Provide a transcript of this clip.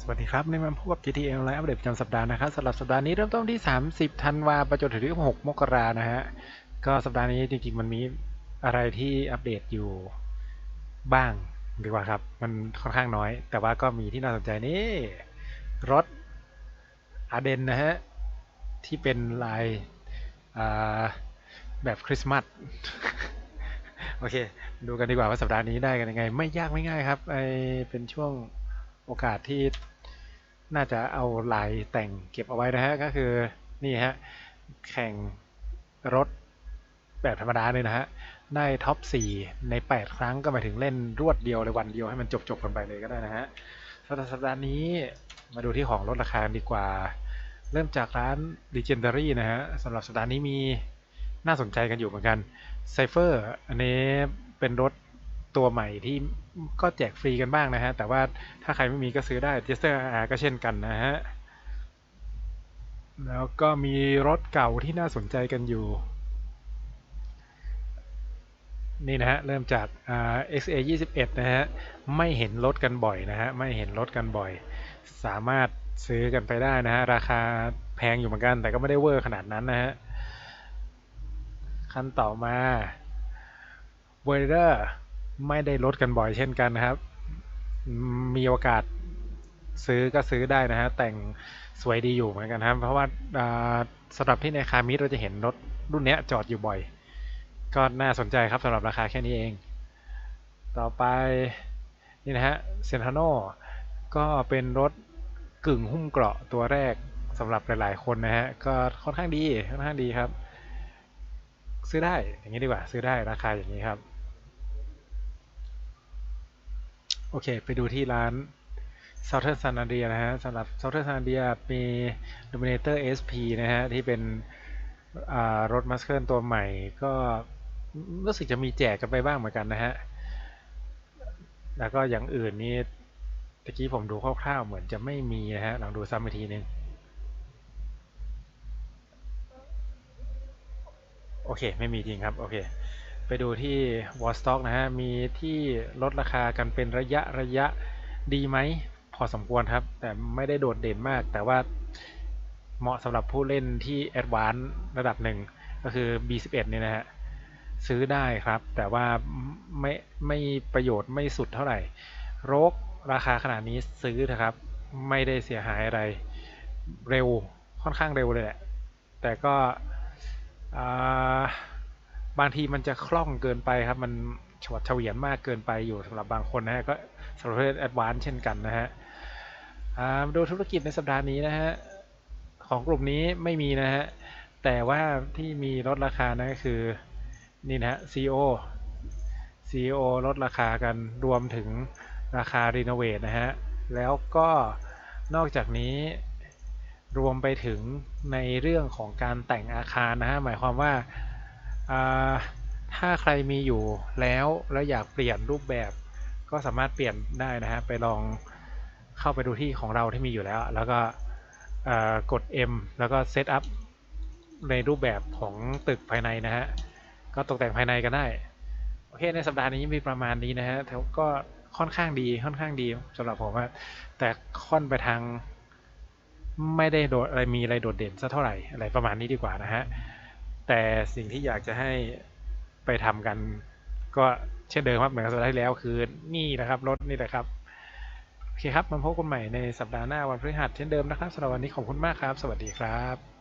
สวัสดีครับนี่มันพบกับ GTA Online อัปเดตประจำสัปดาห์นะครับสำหรับสัปดาห์นี้เริ่มต้นที่ 30 ธันวาไปจนถึงที่6มกรานะฮะ ก็สัปดาห์นี้จริงๆ มันมีอะไรที่อัปเดตอยู่บ้างดีกว่าครับ มันค่อนข้างน้อย แต่ว่าก็มีที่น่าสนใจนี่ รถอาเดนนะฮะ ที่เป็นลายแบบคริสต์มาสโอเค ดูกันดีกว่าว่าสัปดาห์นี้ได้กันยังไง ไม่ยากไม่ง่ายครับไอเป็นช่วง โอกาสที่น่าจะเอาลายแต่งเก็บเอาไว้นะฮะก็คือนี่ฮะแข่งรถแบบธรรมดาเลยนะฮะได้ท็อป 4 ใน 8 ครั้งก็หมายถึงเล่นรวดเดียวเลยวันเดียวให้มันจบจบๆกันไปเลยก็ได้นะฮะสำหรับสัปดาห์นี้มาดูที่ของลดราคาดีกว่า เริ่มจากร้าน Legendary นะฮะสำหรับสัปดาห์นี้มีน่าสนใจกันอยู่เหมือนกัน Cypher อันนี้เป็นรถ ตัวใหม่ที่ก็แจกฟรีกันบ้างนะฮะ แต่ว่าถ้าใครไม่มีก็ซื้อได้ Tester R ก็เช่นกันนะฮะ แล้วก็มีรถเก่าที่น่าสนใจกันอยู่ นี่นะฮะ เริ่มจากอ่า XA 21นะฮะ ไม่เห็นรถกันบ่อยนะฮะ ไม่เห็นรถกันบ่อย สามารถซื้อกันไปได้นะฮะ ราคาแพงอยู่เหมือนกัน แต่ก็ไม่ได้เวอร์ขนาดนั้นนะฮะ คันต่อมา w e r e r ไม่ได้ลดกันบ่อยเช่นกันนะครับ มีโอกาสซื้อก็ซื้อได้นะฮะแต่งสวยดีอยู่เหมือนกันครับ เพราะว่าาสำหรับที่ในคามิดเราจะเห็นรถรุ่นเนี้ยจอดอยู่บ่อย ก็น่าสนใจครับสำหรับราคาแค่นี้เอง ต่อไปนี่นะฮะเซนท a โนก็เป็นรถกึ่งหุ้มเกราะตัวแรกสำหรับหลาย ๆ คนนะฮะก็ค่อนข้างดีค่อนข้างดีครับ ซื้อได้อย่างนี้ดีกว่า ซื้อได้ราคาอย่างนี้ครับ อเค ไปดูที่ร้าน Southern Sun Andrea นะฮะสำหรับ Southern Sun Andrea มี Dominator SP นะฮะ ที่เป็นรถมัสเคิลตัวใหม่ ก็รู้สึกจะมีแจกกันไปบ้างเหมือนกันนะฮะ แล้วก็อย่างอื่นนี่ตะกี้ผมดูคร่าวๆเหมือนจะไม่มีนะฮะ ลองดูซ้ำอีกทีหนึงโอเค ไม่มีจริงครับ โอเค ไปดูที่ w a r Stock นะฮะ มีที่ลดราคากันเป็นระยะระยะดีไหม พอสมควรครับ แต่ไม่ได้โดดเด่นมาก แต่ว่าเหมาะสำหรับผู้เล่นที่ Advanced ระดับหนึ่ง ก็คือ B11 เนี่ยนะฮะ ซื้อได้ครับ แต่ว่าไม่ไม่ประโยชน์ไม่สุดเท่าไหร่ โรกราคาขนาดนี้ซื้อเถอะครับ ไม่ได้เสียหายอะไร เร็วค่อนข้างเร็วเลยแหละ แต่ก็อ่า บางทีมันจะคล่องเกินไปครับ มันฉวัดเฉวียนมากเกินไปอยู่สำหรับบางคนนะฮะก็สำหรับแอดวานซ์เช่นกันนะฮะอ่ามาดูธุรกิจในสัปดาห์นี้นะฮะของกลุ่มนี้ไม่มีนะฮะแต่ว่าที่มีลดราคานะก็คือนี่นะฮะ CO CO ลดราคากันรวมถึงราคารีโนเวทนะฮะแล้วก็นอกจากนี้รวมไปถึงในเรื่องของการแต่งอาคารนะฮะหมายความว่า ถ้าใครมีอยู่แล้วแล้วอยากเปลี่ยนรูปแบบก็สามารถเปลี่ยนได้นะฮะไปลองเข้าไปดูที่ของเราที่มีอยู่แล้ว แล้วก็กด M แล้วก็เซตอัพในรูปแบบของตึกภายในนะฮะก็ตกแต่งภายในกันได้โอเคในสัปดาห์นี้มีประมาณนี้นะฮะแต่ก็ค่อนข้างดีค่อนข้างดีสำหรับผมแต่ค่อนไปทางไม่ได้โดดอะไรมีอะไรโดดเด่นสัเท่าไหร่อะไรประมาณนี้ดีกว่านะฮะ แต่สิ่งที่อยากจะให้ไปทำกัน ก็เช่นเดิมครับเหมือนกับสัปดาห์ที่แล้วคือนี่นะครับรถนี่แหละครับโอเคครับมาพบกันใหม่ในสัปดาห์หน้าวันพฤหัสเช่นเดิมนะครับสำหรับวันนี้ขอบคุณมากครับ สวัสดีครับ